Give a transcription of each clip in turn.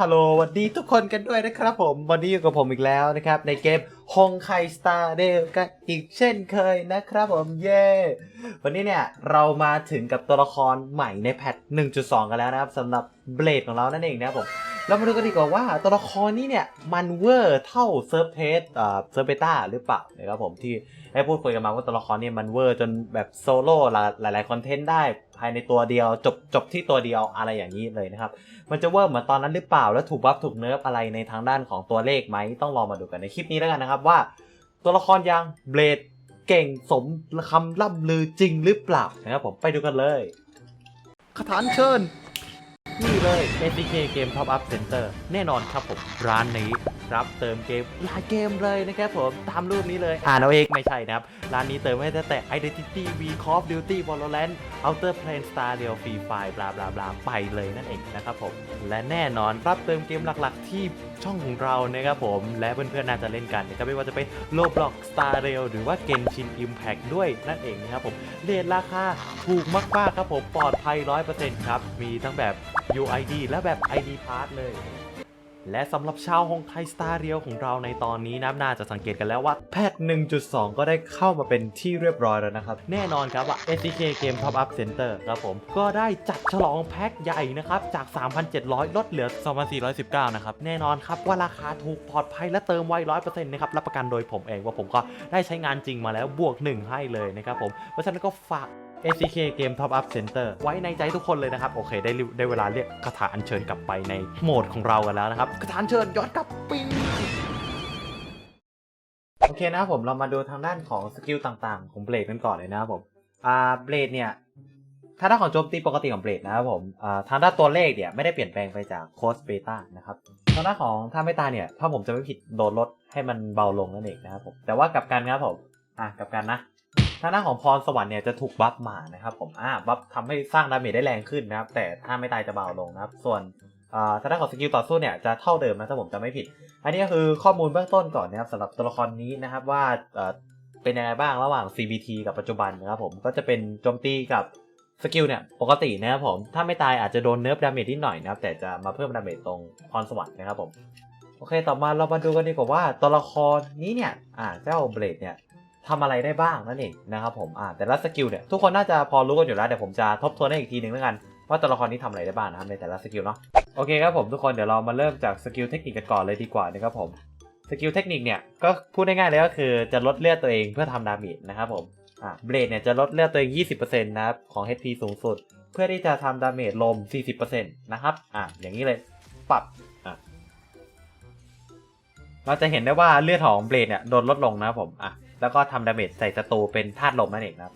ฮัลโหลสวัสดีทุกคนกันด้วยนะครับผม วันนี้อยู่กับผมอีกแล้วนะครับ ในเกมฮงไคสตาร์เดลกันอีกเช่นเคยนะครับผม เย้วันนี้เนี่ย เรามาถึงกับตัวละครใหม่ในแพท 1.2 กันแล้วนะครับสำหรับเบลดของเรานั่นเองนะครับผมเรามาดูกันดีกว่าว่าตัวละครนี้เนี่ย มันเวอร์เท่าเซิร์ฟเทสเอ่อเซิร์ฟเบต้าหรือเปล่านะครับผมที่ได้พูดคุยกันมาว่าตัวละครเนี่ยมันเวอร์จนแบบโซโล่หลายๆคอนเทนต์ได้ ภายในตัวเดียว จบจบที่ตัวเดียวอะไรอย่างนี้เลยนะครับ มันจะเวิร์เหมือนตอนนั้นหรือเปล่า แล้วถูกบัฟถูกเนิร์ฟอะไรในทางด้านของตัวเลขไหมต้องลองมาดูกันในคลิปนี้แล้วกันนะครับว่า ตัวละครยังเบลดเก่งสมคำล่ำลือจริงหรือเปล่านะครับผมไปดูกันเลยคาถานเชิญ นี่เลย SDK Game Top Up Center แน่นอนครับผม ร้านนี้รับเติมเกมหลายเกมเลยนะครับผม ตามรูปนี้เลย อ่านเอาเองไม่ใช่นะครับ ร้านนี้เติมให้ตั้งแต่ Identity V Call of Duty Valorant Outer Plane Star Rail Free Fire บลาบลาบลาไปเลยนั่นเองนะครับผม และแน่นอนรับเติมเกมหลักๆที่ช่องของเรานะครับผมและเพื่อนๆน่าจะเล่นกันนะครับไม่ว่าจะเป็นโลบล็อกสตาร์เรลหรือว่าเกนชินอิมแพกด้วยนั่นเองนะครับผมเรทราคาถูกมากๆครับผมปลอดภัย 100%ครับ มีทั้งแบบ UID และแบบ ID Pass เลย และสำหรับชาวฮงไทยสตาร์เรียวของเราในตอนนี้นะน่าจะสังเกตกันแล้วว่าแพท 1.2 ก็ได้เข้ามาเป็นที่เรียบร้อยแล้วนะครับ แน่นอนครับว่า SCK Game Top Up Center ครับผมก็ได้จัดฉลองแพ็คใหญ่นะครับ จาก 3,700 ลดเหลือ 2,419 นะครับ แน่นอนครับว่าราคาถูกปลอดภัยและเติมไว100%นะครับรับประกันโดยผมเองว่าผมก็ได้ใช้งานจริงมาแล้วบวก 1 ให้เลยนะครับผมเพราะฉะนั้นก็ฝาก SCK Game Top Up Center ไว้ในใจทุกคนเลยนะครับ โอเค ได้ได้เวลาเรียกคาถาอัญเชิญกลับไปในโหมดของเรากันแล้วนะครับคาถาอัญเชิญย้อนกลับปีโอเคนะครับผมเรามาดูทางด้านของสกิลต่างๆ ของเบลดกันก่อนเลยนะครับผมอ่าเบลดเนี่ยถ้าด้านของโจมตีปกติของเบลดนะครับผมอ่าทางด้านตัวเลขเนี่ยไม่ได้เปลี่ยนแปลงไปจากโค้ดเบต้านะครับทางด้านของถ้าไม่ตาเนี่ย ถ้าผมจะไม่ผิดโดนลดให้มันเบาลงนั่นเองนะครับผมแต่ว่ากลับกันครับผมอะกลับกันนะ ทางด้านของพรสวรรค์เนี่ยจะถูกบัฟมานะครับผมอ่าบัฟทำให้สร้างดาเมจได้แรงขึ้นนะครับ แต่ถ้าไม่ตายจะเบาลงนะครับ ส่วนอ่าทางด้านของสกิลต่อสู้เนี่ยจะเท่าเดิมนะถ้าผมจะไม่ผิด อันนี้ก็คือข้อมูลเบื้องต้นก่อนนะครับสำหรับตัวละครนี้นะครับว่าเอ่อเป็นยังไงบ้างระหว่าง CBT กับปัจจุบันนะครับผมก็จะเป็นโจมตีกับสกิลเนี่ยปกตินะครับผมถ้าไม่ตายอาจจะโดนเนิร์ฟดาเมจนิดหน่อยนะครับแต่จะมาเพิ่มดาเมจตรงพรสวรรค์นะครับผมโอเค ต่อมาเรามาดูกันดีกว่าว่าตัวละครนี้เนี่ยอ่าเจ้าเบลดเนี่ย ทำอะไรได้บ้างนั่นเองนะครับผมอ่าแต่ละสกิลเนี่ยทุกคนน่าจะพอรู้กันอยู่แล้วเดี๋ยวผมจะทบทวนให้อีกทีหนึ่งแล้วกันว่าตัวละครนี้ทำอะไรได้บ้างนะครับในแต่ละสกิลเนาะโอเคครับผมทุกคนเดี๋ยวเรามาเริ่มจากสกิลเทคนิคกันก่อนเลยดีกว่านะครับผมสกิลเทคนิคเนี่ยก็พูดง่ายๆเลยก็คือจะลดเลือดตัวเองเพื่อทำดาเมจนะครับผมอ่าเบลดเนี่ยจะลดเลือดตัวเอง 20%นะครับของ HP สูงสุด เพื่อที่จะทำดาเมจลม 40%นะครับอ่าอย่างนี้เลยปรับอะเราจะเห็นได้ว่าเลือดของเบลดเนี่ยโดนลดลงนะครับผมอะ แล้วก็ทำดาเมจใส่ศัตรูเป็นธาตุลมนั่นเองนะครับ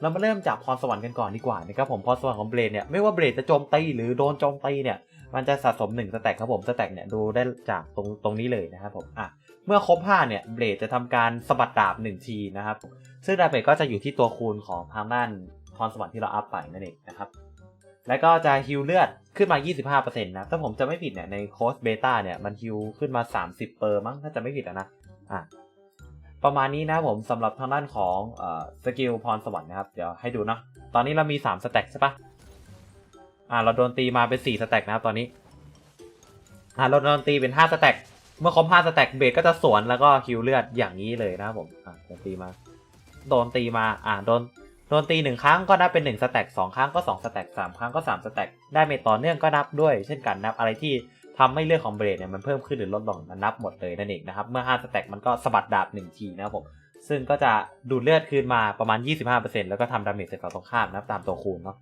เรามาเริ่มจากพรสวรรค์กันก่อนดีกว่านะครับผมพรสวรรค์ของเบลดเนี่ยไม่ว่าเบลดจะโจมตีหรือโดนโจมตีเนี่ยมันจะสะสม1สแต็กครับผมสแต็กเนี่ยดูได้จากตรงตรงนี้เลยนะครับผมอะเมื่อครบ5เนี่ยเบลดจะทำการสะบัดดาบ1ทีนะครับซึ่งดาเมจก็จะอยู่ที่ตัวคูณของทางด้านพรสวรรค์ที่เราอัพไปนั่นเองนะครับแล้วก็จะฮิลเลือดขึ้นมา 25%นะถ้าผมจะไม่ผิดเนี่ยในโค้ดเบต้าเนี่ยมันฮิลขึ้นมา 30เปอร์มั้งถ้าจะไม่ผิดนะอะ ประมาณนี้นะผมสำหรับทางด้านของอสกิลพรสวรรค์นะครับเดี๋ยวให้ดูเนาะตอนนี้เรามี 3 สแต็กใช่ปะอ่าเราโดนตีมาเป็น 4 สแต็กนะครับตอนนี้อ่าเราโดนตีเป็น 5 สแต็กเมื่อครบ5สแต็กเบสก็จะสวนแล้วก็คิวเลือดอย่างนี้เลยนะครับผมอ่าโดนตีมา โดนตีมาอ่าโดนโดนตีหนึ่งครั้งก็นับเป็น 1 สแต็กสองครั้งก็ 2 สแต็กสามครั้งก็ 3 สแต็กได้เมจต่อเนื่องก็นับด้วยเช่นกันนับอะไรที่ ทำให้เลือดของเบรดเนี่ยมันเพิ่มขึ้นหรือลดลงมันนับหมดเลยนั่นเองนะครับ เมื่อ5สแต็กมันก็สะบัดดาบ1ทีนะครับผม ซึ่งก็จะดูดเลือดคืนมาประมาณ 25%แล้วก็ทำดาเมจใส่ฝั่งตรงข้ามนะครับตามตัวคูณเนาะ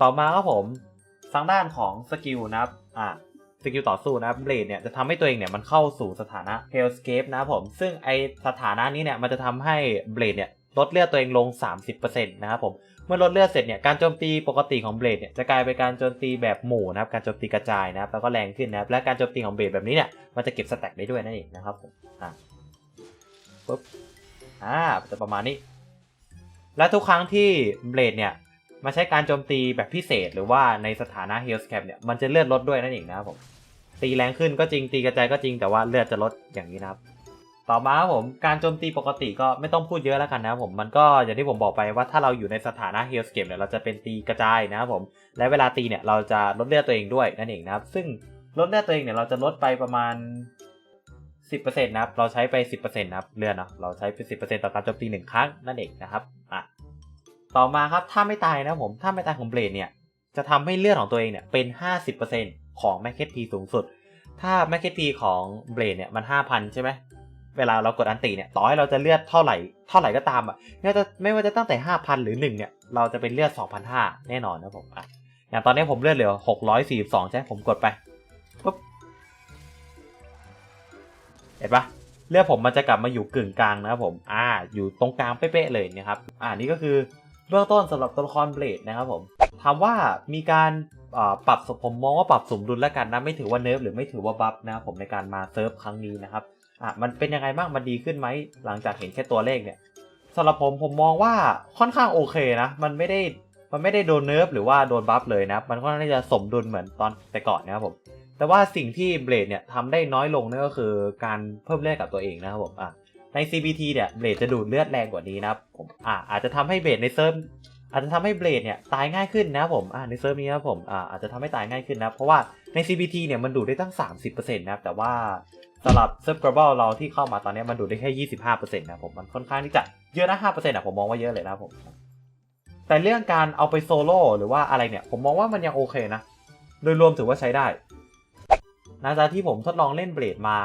ต่อมาครับผมทางด้านของสกิลนะครับ อ่าสกิลต่อสู้นะครับเบลดเนี่ยจะทำให้ตัวเองเนี่ยมันเข้าสู่สถานะ Hellscape นะครับผม ซึ่งไอสถานะนี้เนี่ยมันจะทำให้เบลดเนี่ยลดเลือดตัวเองลง 30%นะครับผม มื่อลดเลือดเสร็จเนี่ยการโจมตีปกติของเบลดเนี่ยจะกลายเป็นการโจมตีแบบหมู่นะครับการโจมตีกระจายนะครับแล้วก็แรงขึ้นนะครับและการโจมตีของเบลดแบบนี้เนี่ยมันจะเก็บสแต็กได้ด้วยนั่นเองนะครับผมอะปุ๊บอ่าจะประมาณนี้ และทุกครั้งที่เบลดเนี่ยมาใช้การโจมตีแบบพิเศษหรือว่าในสถานะ h e a l s Cap เนี่ยมันจะเลือดลดด้วยนั่นเองนะครับผมตีแรงขึ้นก็จริงตีกระจายก็จริงแต่ว่าเลือดจะลดอย่างนี้นะครับ ต่อมาผมการโจมตีปกติก็ไม่ต้องพูดเยอะแล้วกันนะผมมันก็อย่างที่ผมบอกไปว่าถ้าเราอยู่ในสถานะ Hell's Gate เนี่ยเราจะเป็นตีกระจายนะครับผมและเวลาตีเนี่ยเราจะลดเลือดตัวเองด้วยนั่นเองนะครับ ซึ่งลดเลือดตัวเองเนี่ยเราจะลดไปประมาณ 10%นะครับเราใช้ไป 10%นะครับเลือดเนาะเราใช้ไป 10%ต่อการโจมตีหนึ่งครั้งนั่นเองนะครับอะต่อมาครับถ้าไม่ตายนะผมถ้าไม่ตายของเบลดเนี่ยจะทำให้เลือดของตัวเองเนี่ยเป็น 50%ของแมคเคทพีสูงสุด ถ้าแมคเคทพีของเบลดเนี่ยมัน 5,000 ใช่ไหม เวลาเรากดอันติเนี่ยต่อให้เราจะเลือดเท่าไหร่เท่าไหร่ก็ตามอะไม่ว่าจะไม่ว่าจะตั้งแต่ 5,000 หรือ 1 เนี่ยเราจะเป็นเลือด 2,500 แน่นอนนะผมอะอย่างตอนนี้ผมเลือดเหลือ 642 ใช่ไหมผมกดไปปุ๊บเห็นปะเลือดผมมันจะกลับมาอยู่กึ่งกลางนะครับผมอ่าอยู่ตรงกลางเป๊ะๆเลยนะครับอ่านี่ก็คือเบื้องต้นสำหรับตัวละครเบลดนะครับผมถามว่ามีการปรับผมมองว่าปรับสมดุลแล้วกันนะไม่ถือว่าเนิร์ฟหรือไม่ถือว่าบัฟนะครับผมในการมาเซิร์ฟครั้งนี้นะครับ อะมันเป็นยังไงบ้างมันดีขึ้นไหมหลังจากเห็นแค่ตัวเลขเนี่ยสำหรับผมผมมองว่าค่อนข้างโอเคนะ มันไม่ได้มันไม่ได้โดนเนิร์ฟหรือว่าโดนบัฟเลยนะ มันค่อนข้างที่จะสมดุลเหมือนตอนแต่ก่อนนะครับผมแต่ว่าสิ่งที่เบลดเนี่ยทำได้น้อยลงนั่นก็คือการเพิ่มเลือดกับตัวเองนะครับผมอะใน CBT เนี่ยเบลดจะดูดเลือดแรงกว่านี้นะครับผมอะอาจจะทำให้เบลดในเซิร์ฟอาจจะทำให้เบลดเนี่ยตายง่ายขึ้นนะครับผมอ่าในเซิร์ฟนี้นะครับผมอ่าอาจจะทำให้ตายง่ายขึ้นนะเพราะว่าใน CBT เนี่ยมันดูดได้ตั้ง 30%นะครับแต่ว่า สำหรับเซิร์ฟ global เราที่เข้ามาตอนนี้มันดูได้แค่ 25%นะครับผมมันค่อนข้างที่จะเยอะนะ5%อะผมมองว่าเยอะเลยนะผมแต่เรื่องการเอาไปโซโล่หรือว่าอะไรเนี่ย ผมมองว่ามันยังโอเคนะ โดยรวมถือว่าใช้ได้นะจากที่ผมทดลองเล่นเบลดมา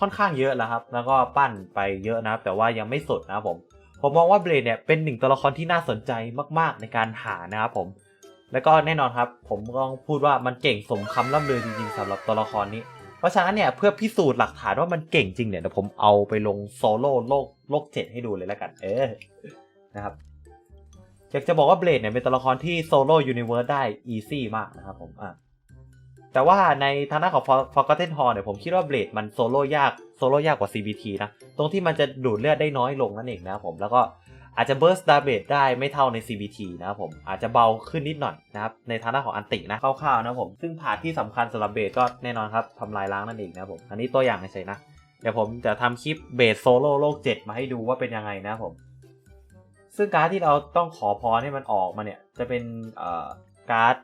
ค่อนข้างเยอะแล้วครับ แล้วก็ปั้นไปเยอะนะครับ แต่ว่ายังไม่สุดนะครับผม ผมมองว่าเบลดเนี่ยเป็นหนึ่งตัวละครที่น่าสนใจมากๆในการหานะครับผม แล้วก็แน่นอนครับ ผมก็ต้องพูดว่ามันเก่งสมคำล่ำลือจริงๆสำหรับตัวละครนี้ เพราะฉะนั้นเนี่ยเพื่อพิสูจน์หลักฐานว่ามันเก่งจริงเนี่ยเดี๋ยวผมเอาไปลงโซโล่โลกโลกเจ็ดให้ดูเลยแล้วกัน เออนะครับอยากจะบอกว่าเบลดเนี่ยเป็นตัวละครที่โซโล่ยูนิเวิร์สได้อีซี่มากนะครับผมอะแต่ว่าในทางด้านของ Forgotten Hall เนี่ยผมคิดว่าเบลดมันโซโล่ยากโซโล่ยากกว่า CBT นะ ตรงที่มันจะดูดเลือดได้น้อยลงนั่นเองนะผมแล้วก็ อาจจะ burst damage ได้ไม่เท่าใน CBT นะครับผมอาจจะเบาขึ้นนิดหน่อยนะครับในทางด้าของอันตินะคร่าวๆนะผมซึ่งผาที่สำคัญสำหรับเบสก็แน่นอนครับทำลายล้างนั่นเองนะผมอันนี้ตัวอย่างเฉยนะ เดี๋ยวผมจะทำคลิปเบสโซโล่โลก 7 มาให้ดูว่าเป็นยังไงนะผมซึ่งการ์ดที่เราต้องขอพรให้มันออกมาเนี่ยจะเป็นการ์ด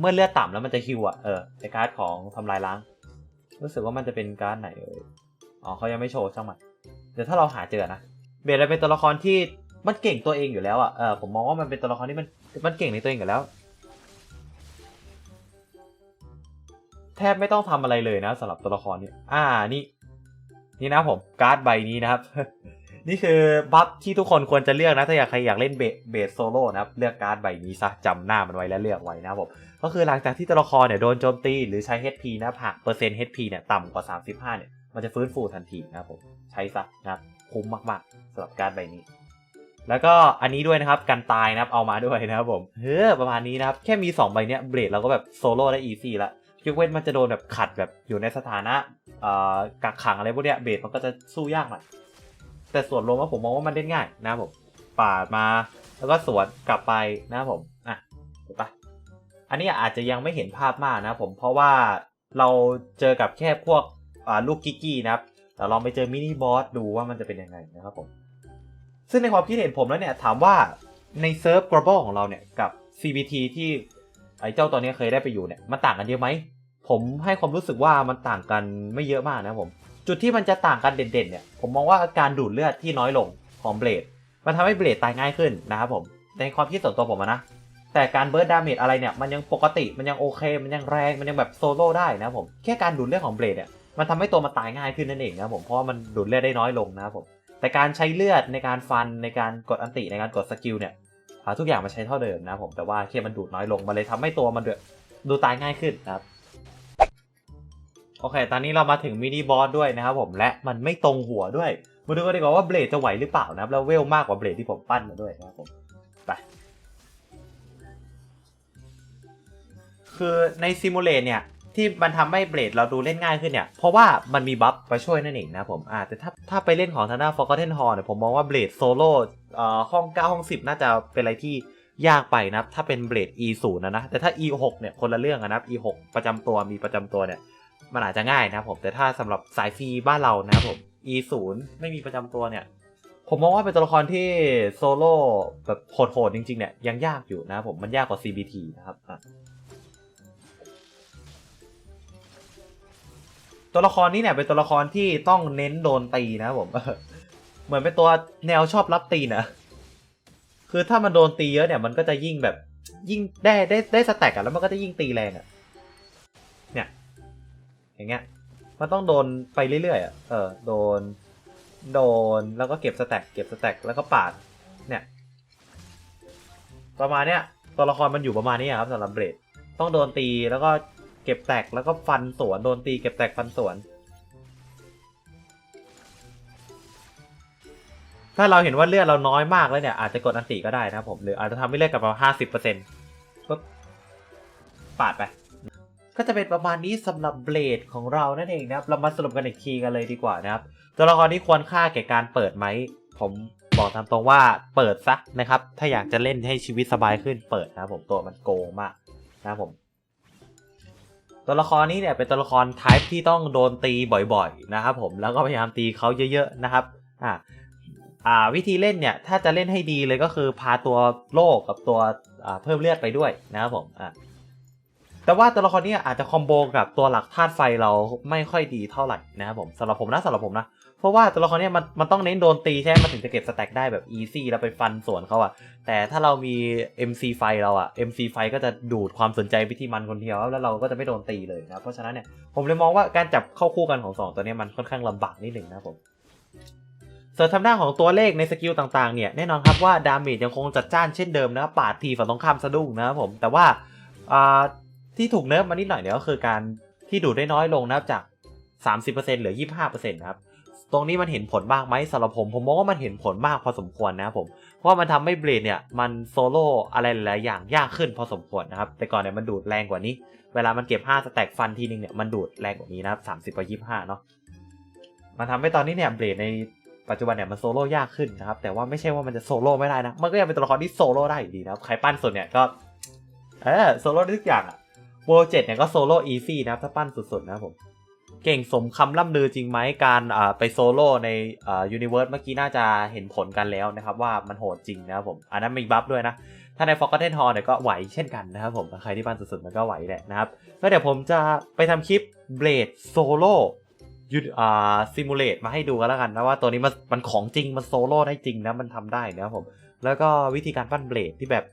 เมื่อเลือดต่ำแล้วมันจะฮิวอะเออไอการ์ดของทำลายล้าง รู้สึกว่ามันจะเป็นการ์ดไหนเอออ๋อเขายังไม่โชว์ช่างมันเดี๋ยวถ้าเราหาเจอนะ เบสเป็นตัวละครที่มันเก่งตัวเองอยู่แล้วอะเออผมมองว่ามันเป็นตัวละครที่มันมันเก่งในตัวเองอยู่แล้ว แทบไม่ต้องทำอะไรเลยนะสำหรับตัวละครนี้อ่านี่ นี่นะผมการ์ดใบนี้นะครับ นี่คือบัฟที่ทุกคนควรจะเลือกนะถ้าอยากใครอยากเล่นเบสเบสโซโล่นะครับเลือกการ์ดใบนี้ซะจำหน้ามันไว้แล้วเลือกไว้นะผมก็คือหลังจากที่ตัวละครเนี่ยโดนโจมตีหรือใช้ HP นะครักเปอร์เซ็นต์ HP เนี่ยต่ำกว่า 35เนี่ย มันจะฟื้นฟูทันทีนะครับผมใช้ซะนะครับคุ้มมากๆสำหรับการใบนี้ แล้วก็อันนี้ด้วยนะครับกันตายนะครับเอามาด้วยนะครับผมเฮ้อประมาณนี้นะครับแค่มี 2 ใบเนี้ยเบลดเราก็แบบโซโล่ได้อีซี่ละยกเว้นมันจะโดนแบบขัดแบบอยู่ในสถานะอ่อกักขังอะไรพวกเนี้ยเบลดมันก็จะสู้ยากหน่อยแต่ส่วนรวมว่าผมมองว่ามันเล่นง่ายนะครับผมปาดมาแล้วก็สวนกลับไปนะครับผมอะถูกปะอันนี้อาจจะยังไม่เห็นภาพมากนะครับผมเพราะว่าเราเจอกับแค่พวก ลูกกิกกี้นะครับแต่ลองไปเจอมินิบอสดูว่ามันจะเป็นยังไงนะครับผมซึ่งในความคิดเห็นผมแล้วเนี่ยถามว่าในเซิร์ฟ global ของเราเนี่ยกับ CBT ที่ไอ้เจ้าตัวนี้เคยได้ไปอยู่เนี่ยมันต่างกันเยอะไหมผมให้ความรู้สึกว่ามันต่างกันไม่เยอะมากนะผมจุดที่มันจะต่างกันเด่นๆเนี่ยผมมองว่าการดูดเลือดที่น้อยลงของเบลดมันทำให้เบลดตายง่ายขึ้นนะครับผมในความคิดส่วนตัวผมนะแต่การเบิร์ดดาเมจอะไรเนี่ยมันยังปกติมันยังโอเค มันยังแรงมันยังแบบโซโล่ได้นะผมแค่การดูดเลือดของเบลดเนี่ย มันทำให้ตัวมันตายง่ายขึ้นนั่นเองนะผมเพราะว่ามันดูดเลือดได้น้อยลงนะครับผมแต่การใช้เลือดในการฟันในการกดอันติในการกดสกิลเนี่ยทุกอย่างมันใช้เท่าเดิมนะผมแต่ว่าแค่มันดูดน้อยลงมันเลยทำให้ตัวมันด,ดูตายง่ายขึ้นนะครับโอเค ตอนนี้เรามาถึงมินิบอสด้วยนะครับผมและมันไม่ตรงหัวด้วย มาดูกันดีกว่าว่าเบลดจะไหวหรือเปล่านะครับแล้วเวลมากกว่าเบลดที่ผมปั้นมาด้วยนะครับผมไปคือในซิมูเลตเนี่ย ที่มันทำให้เบลดเราดูเล่นง่ายขึ้นเนี่ย เพราะว่ามันมีบัฟมาช่วยนั่นเองนะผมอ่าแต่ถ้าถ้าไปเล่นของทางด้าน Forgotten Hall เนี่ยผมมองว่าเบลดโซโล่เอ่อห้อง 9 ห้อง 10 น่าจะเป็นอะไรที่ยากไปนะถ้าเป็นเบลด E 0นะนะ แต่ถ้า E 6เนี่ยคนละเรื่องนะครับ E 6ประจำตัวมีประจำตัวเนี่ย มันอาจจะง่ายนะผมแต่ถ้าสำหรับสายฟรีบ้านเรานะครับผม E 0ไม่มีประจำตัวเนี่ยผมมองว่าเป็นตัวละครที่โซโล่แบบโหดๆจริงๆเนี่ยยังยากอยู่นะผมมันยากกว่า CBT นะครับ ตัวละครนี้เนี่ยเป็นตัวละครที่ต้องเน้นโดนตีนะผมเหมือนเป็นตัวแนวชอบรับตีนะคือถ้ามันโดนตีเยอะเนี่ยมันก็จะยิ่งแบบยิ่งได้ได้ได้สแต็กอะแล้วมันก็จะยิ่งตีแรงอะเนี่ยอย่างเงี้ยมันต้องโดนไปเรื่อยๆอะเออโดนโดนแล้วก็เก็บสแต็กเก็บสแต็กแล้วก็ปาดเนี่ยประมาณเนี้ยตัวละครมันอยู่ประมาณนี้ครับสำหรับเบรดต้องโดนตีแล้วก็ เก็บแตกแล้วก็ฟันสวนโดนตีเก็บแตกฟันสวน ถ้าเราเห็นว่าเลือดเราน้อยมากแล้วเนี่ยอาจจะกดอันติก็ได้นะผมหรืออาจจะทำให้เลือดกลับมาห้าสิบเปอร์เซ็นต์ปุ๊บปาดไปก็จะเป็นประมาณนี้สำหรับเบลดของเรานั่นเองนะครับ เรามาสรุปกันอีกทีกันเลยดีกว่านะครับ ตัวละครที่ควรค่าแก่การเปิดไหม ผมบอกตามตรงว่าเปิดซะนะครับ ถ้าอยากจะเล่นให้ชีวิตสบายขึ้นเปิดนะครับผมตัวมันโกงมากนะครับผม ตัวละครนี้เนี่ยเป็นตัวละครไทป์ที่ต้องโดนตีบ่อยๆนะครับผมแล้วก็พยายามตีเขาเยอะๆนะครับอ่าอ่าวิธีเล่นเนี่ยถ้าจะเล่นให้ดีเลยก็คือพาตัวโลกกับตัวอ่าเพิ่มเลือดไปด้วยนะครับผมอ่าแต่ว่าตัวละครนี้อาจจะคอมโบกับตัวหลักธาตุไฟเราไม่ค่อยดีเท่าไหร่นะครับผมสำหรับผมนะสำหรับผมนะ ราะว่าตัวละครเนี้มันมันต้องเน้นโดนตีใช่ไหมมันถึงจะเก็บสแต็กได้แบบอีซี่แล้วไปฟันสวนเขาอะแต่ถ้าเรามี MC ไฟเราอะ MC ไฟก็จะดูดความสนใจไปที่มันคนเดียว แล้วเราก็จะไม่โดนตีเลยนะเพราะฉะนั้นเนี่ยผมเลยมองว่าการจับเข้าคู่กันของสองตัวเนี้มันค่อนข้างลำบากนิดหนึ่งนะครับผมส่วนทางด้านของตัวเลขในสกิลต่างๆเนี่ยแน่นอนครับว่าดาเมจยังคงจัดจ้านเช่นเดิมนะครับปาดทีฝั่งตรงข้ามสะดุ้งนะครับผมแต่ว่าอ่าที่ถูกเนิร์ฟมานิดหน่อยเนี่ยก็คือการที่ดูดได้น้อยลงนะครับจาก 30%เหลือ 25%นะครับ ตรงนี้มันเห็นผลบ้างไหมสำหรับผม ผมมองว่ามันเห็นผลมากพอสมควรนะครับผม เพราะมันทำให้เบลดเนี่ยมันโซโล่อะไรหลายอย่างยากขึ้นพอสมควรนะครับ แต่ก่อนเนี่ยมันดูดแรงกว่านี้ เวลามันเก็บ 5 สแต็กฟันทีนึงเนี่ยมันดูดแรงกว่านี้นะครับ30กว่า25เนาะ มันทำให้ตอนนี้เนี่ยเบลดในปัจจุบันเนี่ยมันโซโล่ยากขึ้นนะครับ แต่ว่าไม่ใช่ว่ามันจะโซโล่ไม่ได้นะ มันก็ยังเป็นตัวละครที่โซโล่ได้อยู่ดีนะครับ ใครปั้นสุดเนี่ยก็ เออโซโล่ได้ทุกอย่างอะโวเจ็ดเนี่ยก็โซโล่อีซี่นะครับถ้าปั้นสุดๆนะครับผม เก่งสมคำล่ำลือจริงไหมการไปโซโล่ในยูนิเวิร์สเมื่อกี้น่าจะเห็นผลกันแล้วนะครับว่ามันโหดจริงนะครับผม อันนั้นมีบัฟด้วยนะ ถ้าในฟอกเทนฮอร์เนี่ยก็ไหวเช่นกันนะครับผม ใครที่ปั้นสุดๆมันก็ไหวแหละนะครับ ก็เดี๋ยวผมจะไปทำคลิปเบลดโซโล่ยูอ่าซิมูเลตมาให้ดูกันแล้วกันนะว่าตัวนี้มันมันของจริงมันโซโล่ได้จริงนะมันทำได้นะครับผม แล้วก็วิธีการปั้นเบลดที่แบบ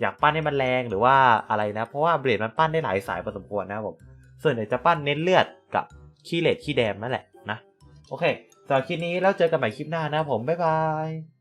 อยากปั้นให้มันแรงหรือว่าอะไรนะ เพราะว่าเบลดมันปั้นได้หลายสายพอสมควรนะครับผมส่วนใหญ่จะปั้นเน้นเลือดกับ ขี้เหล็ดขี้แดมนั่นแหละนะ โอเคสำหรับคลิปนี้แล้วเจอกันใหม่คลิปหน้านะผม บ๊ายบาย